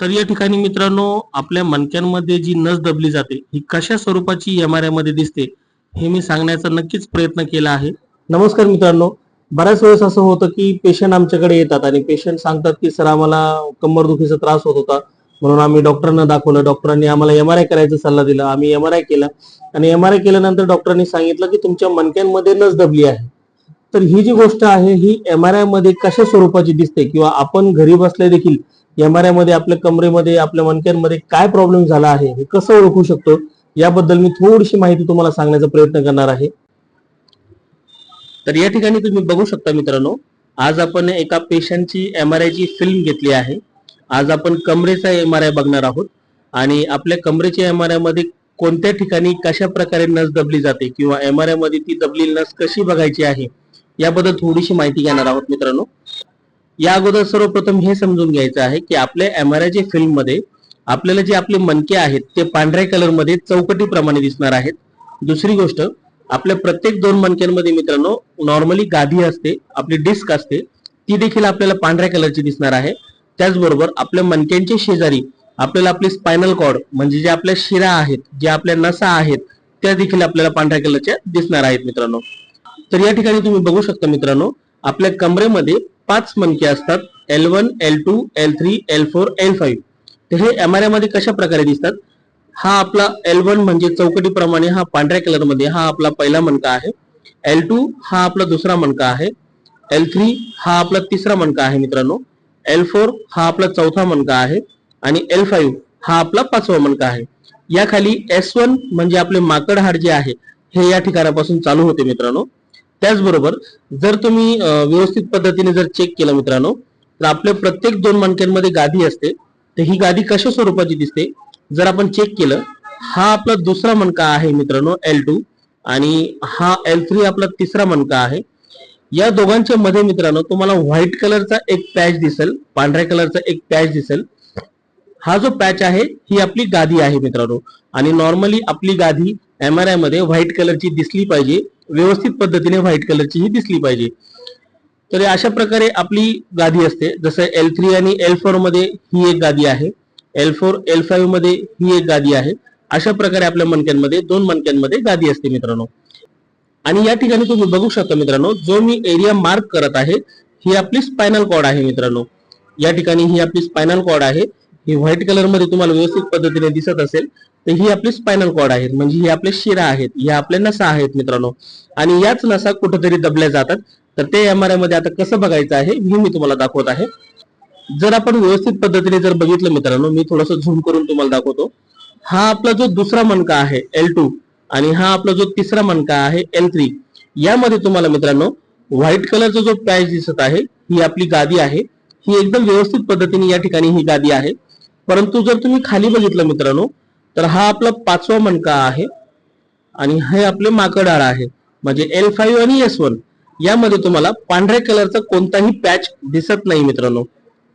तर या ठिकाणी मित्रांनो आपल्या मणक्यांमध्ये जी नस दबली जाते ही कशा स्वरूपाची एम आरमध्ये दिसते हे मी सांगण्याचा नक्कीच प्रयत्न केला आहे. नमस्कार मित्रांनो. बऱ्याच वेळेस असं होतं की पेशंट आमच्याकडे येतात आणि पेशंट सांगतात की सर आम्हाला कंबरदुखीचा त्रास होत होता. म्हणून आम्ही डॉक्टरांना दाखवलं. डॉक्टरांनी आम्हाला एम आर आय करायचा सल्ला दिला. आम्ही एम आर आय केला. आणि एम आर आय केल्यानंतर डॉक्टरांनी सांगितलं की तुमच्या मणक्यांमध्ये नस दबली आहे. तर ही जी गोष्ट आहे ही एम आर आयमध्ये कशा स्वरूपाची दिसते? किंवा आपण घरी बसल्या देखील एम आर आयमध्ये आपल्या कमरेमध्ये आपल्या मणक्यांमध्ये काय प्रॉब्लेम झाला आहे? हे कसं ओळखू शकतो? याबद्दल मी थोडीशी माहिती तुम्हाला सांगण्याचा प्रयत्न करणार आहे. तर या ठिकाणी तुम्ही बघू शकता मित्रांनो आज आपण एका पेशंटची एम आर ची फिल्म घेतली आहे. आज आपण कमरेचा एम आर आय बघणार आहोत आणि आपल्या कमरेच्या एम आर आयमध्ये कोणत्या ठिकाणी कशा प्रकारे नस दबली जाते किंवा एम आर आयमध्ये ती दबली नस कशी बघायची आहे याबद्दल थोडीशी माहिती घेणार आहोत मित्रांनो. या अगोदर सर्वप्रथम हे समजून घ्यायचं आहे की आपल्या एम फिल्ममध्ये आपल्याला जे आपले मनके आहेत ते पांढऱ्या कलरमध्ये चौकटी प्रमाणे दिसणार आहेत. दुसरी गोष्ट आपल्या प्रत्येक दोन मनक्यांमध्ये मित्रांनो नॉर्मली गादी असते आपली डिस्क असते ती देखील आपल्याला पांढऱ्या कलरची दिसणार आहे. त्याचबरोबर आपल्या मनक्यांच्या शेजारी आपल्याला आपली स्पायनल कॉर्ड म्हणजे जे आपल्या शिरा आहेत जे आपल्या नसा आहेत त्या देखील आपल्याला पांढऱ्या कलरच्या दिसणार आहेत मित्रांनो. तर या ठिकाणी तुम्ही बघू शकता मित्रांनो आपल्या कमरेमध्ये पाच मणके असतात. L one L two L three L four L five तर हे एम आरमध्ये कशा प्रकारे दिसतात? हा आपला एल वन म्हणजे चौकटीप्रमाणे हा पांढऱ्या कलरमध्ये हा आपला पहिला मणका आहे. एल टू हा आपला दुसरा मणका आहे. एल थ्री हा आपला तिसरा मणका आहे मित्रांनो. एल फोर हा आपला चौथा मणका आहे आणि एल फाईव्ह हा आपला पाचवा मणका आहे. या खाली एस वन म्हणजे आपले माकड हाड जे आहे हे या ठिकाणापासून चालू होते मित्रांनो. त्याचबरोबर जर तुम्ही व्यवस्थित पद्धतीने जर चेक केलं मित्रांनो तर आपल्या प्रत्येक दोन मणक्यांमध्ये गादी असते. तर ही गादी कशा स्वरूपाची दिसते? जर आपण चेक केलं हा आपला दुसरा मणका आहे मित्रांनो एल टू आणि हा एल थ्री आपला तिसरा मणका आहे. या दोघांच्या मध्ये मित्रांनो तुम्हाला व्हाईट कलरचा एक पॅच दिसेल पांढऱ्या कलरचा एक पॅच दिसेल. हा जो पॅच आहे ही आपली गादी आहे मित्रांनो. आणि नॉर्मली आपली गादी एम आर आयमध्ये व्हाईट कलरची दिसली पाहिजे. व्यवस्थित पद्धतीने व्हाईट कलरची ही दिसली पाहिजे. तर अशा प्रकारे आपली गादी असते. जसं एल थ्री आणि एल फोरमध्ये ही एक गादी आहे. एल फोर एल फाईव्हमध्ये ही एक गादी आहे. अशा प्रकारे आपल्या मणक्यांमध्ये दोन मणक्यांमध्ये गादी असते मित्रांनो. आणि या ठिकाणी तुम्ही बघू शकता मित्रांनो जो मी एरिया मार्क करत आहे ही आपली स्पायनल कॉर्ड आहे मित्रांनो. या ठिकाणी ही आपली स्पायनल कॉर्ड आहे. ही व्हाईट कलरमध्ये तुम्हाला व्यवस्थित पद्धतीने दिसत असेल. तर ही आपली स्पायनल कॉर्ड आहेत. म्हणजे ही आपल्या शिरा आहेत. ह्या आपल्या नसा आहेत मित्रांनो. आणि याच नसा कुठेतरी दबल्या जातात. तर ते एम आर आयमध्ये आता कसं बघायचं आहे हे मी तुम्हाला दाखवत आहे. जर आपण व्यवस्थित पद्धतीने जर बघितलं मित्रांनो मी थोडस झूम करून तुम्हाला दाखवतो. हा आपला जो दुसरा मणका आहे एल टू आणि हा आपला जो तिसरा मणका आहे एल थ्री यामध्ये तुम्हाला मित्रांनो व्हाईट कलरचा जो पॅच दिसत आहे ही आपली गादी आहे. ही एकदम व्यवस्थित पद्धतीने या ठिकाणी ही गादी आहे. परंतु जर तुम्ही खाली बघितलं मित्रांनो तर हा आपला पाचवा मणका आहे आणि हे आपले माकडाळ आहे. म्हणजे एल फाईव्ह आणि एस वन यामध्ये तुम्हाला पांढऱ्या कलरचा कोणताही पॅच दिसत नाही मित्रांनो.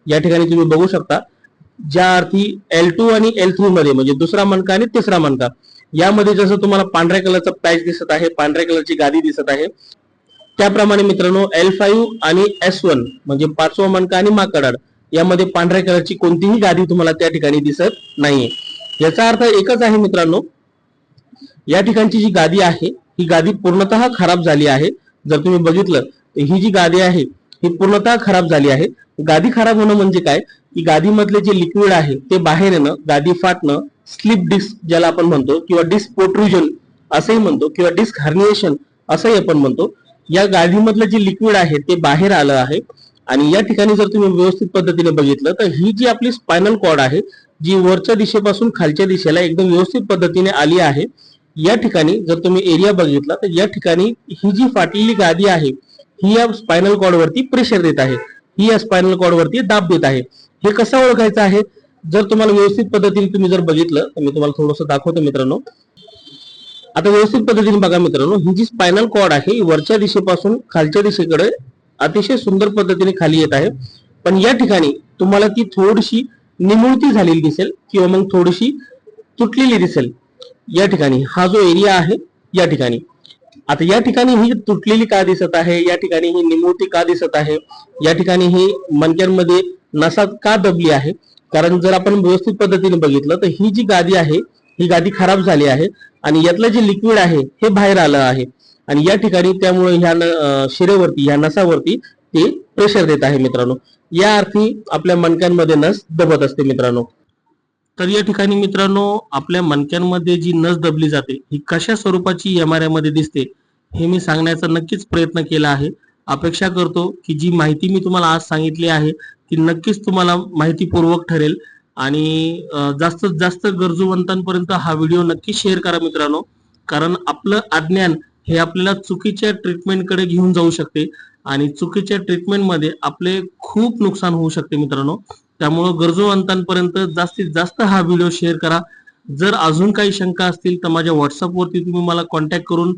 या ठिकाणी तुम्ही बघू शकता. ज्या अर्थी एल टू आणि एल थ्री मध्ये म्हणजे दुसरा मणका आणि तिसरा मणका. यामध्ये जसं तुम्हाला पांढऱ्या कलरचा पॅच दिसत आहे पांढऱ्या कलरची गादी दिसत आहे. त्याप्रमाणे मित्रांनो एल फाईव्ह आणि एस वन म्हणजे पाचवा मणका आणि माकडाड यामध्ये पांढऱ्या कलरची कोणतीही गादी तुम्हाला त्या ठिकाणी दिसत नाहीये. याचा अर्थ एकच आहे मित्रांनो या ठिकाणची जी गादी आहे ही गादी पूर्णतः खराब झाली आहे. जर तुम्ही बघितलं ही जी गादी आहे ही पूर्णतः खराब झाली आहे. गादी खराब होणं म्हणजे काय? की गादीमधले जे लिक्विड आहे ते बाहेर येणं गादी फाटणं स्लिप डिस्क ज्याला आपण म्हणतो किंवा डिस्क पोट्रुजन असंही म्हणतो किंवा डिस्क हर्निएशन असंही आपण म्हणतो या गादीमधलं जे लिक्विड आहे ते बाहेर आलं आहे. आणि या ठिकाणी जर तुम्ही व्यवस्थित पद्धतीने बघितलं तर ही जी आपली स्पायनल कॉर्ड आहे जी वरच्या दिशेपासून खालच्या दिशेला एकदम व्यवस्थित पद्धतीने आली आहे. या ठिकाणी जर तुम्ही एरिया बघितला तर या ठिकाणी ही जी फाटलेली गादी आहे ही या स्पायनल कॉर्डवरती प्रेशर देत आहे. ही या स्पायनल कॉर्डवरती दाब देत आहे. हे कसं ओळखायचं आहे? जर तुम्हाला व्यवस्थित पद्धतीने तुम्ही जर बघितलं तर मी तुम्हाला थोडंसं दाखवतो मित्रांनो. आता व्यवस्थित पद्धतीने बघा मित्रांनो ही जी स्पायनल कॉर्ड आहे वरच्या दिशेपासून खालच्या दिशेकडे अतिशय सुंदर पद्धतीने खाली येत आहे. पण या ठिकाणी तुम्हाला ती थोडीशी निमुळती झालेली दिसेल किंवा मग थोडीशी तुटलेली दिसेल. या ठिकाणी. हा जो एरिया आहे या ठिकाणी. आता या ठिकाणी ही तुटलेली का दिसत आहे? या ठिकाणी ही निमुळती का दिसत आहे? या ठिकाणी ही मणक्यांमध्ये नसा का दबली आहे? कारण जर आपण व्यवस्थित पद्धतीने बघितलं तर ही जी गादी आहे ही गादी खराब झाली आहे आणि यातलं जे लिक्विड आहे हे बाहेर आलं आहे. आणि या ठिकाणी त्यामुळे ह्या शिरेवरती ह्या नसावरती ते प्रेशर देत आहे मित्रांनो. या अर्थी आपल्या मणक्यांमध्ये नस दबत असते मित्रांनो. तर या ठिकाणी मित्रांनो आपल्या मणक्यांमध्ये जी नस दबली जाते ही कशा स्वरूपाची एम आरमध्ये दिसते हे मी सांगण्याचा नक्कीच प्रयत्न केला आहे. अपेक्षा करतो की जी माहिती मी तुम्हाला आज सांगितली आहे ती नक्कीच तुम्हाला माहितीपूर्वक ठरेल. आणि जास्तीत जास्त गरजूवंतांपर्यंत हा व्हिडिओ नक्की शेअर करा मित्रांनो. कारण आपलं अज्ञान हे आपल्याला चुकीच्या ट्रीटमेंटकडे घेऊन जाऊ शकते. आणि चुकीच्या ट्रीटमेंटमध्ये आपले खूप नुकसान होऊ शकते मित्रांनो. त्यामुळं गरजूवंतांपर्यंत जास्तीत जास्त हा व्हिडिओ शेअर करा. जर अजून काही शंका असतील तर माझ्या व्हॉट्सअपवरती तुम्ही मला कॉन्टॅक्ट करून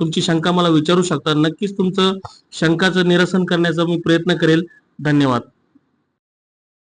तुमची शंका मला विचारू शकता. नक्कीच तुमचं शंकाचं निरसन करण्याचा मी प्रयत्न करेल. धन्यवाद.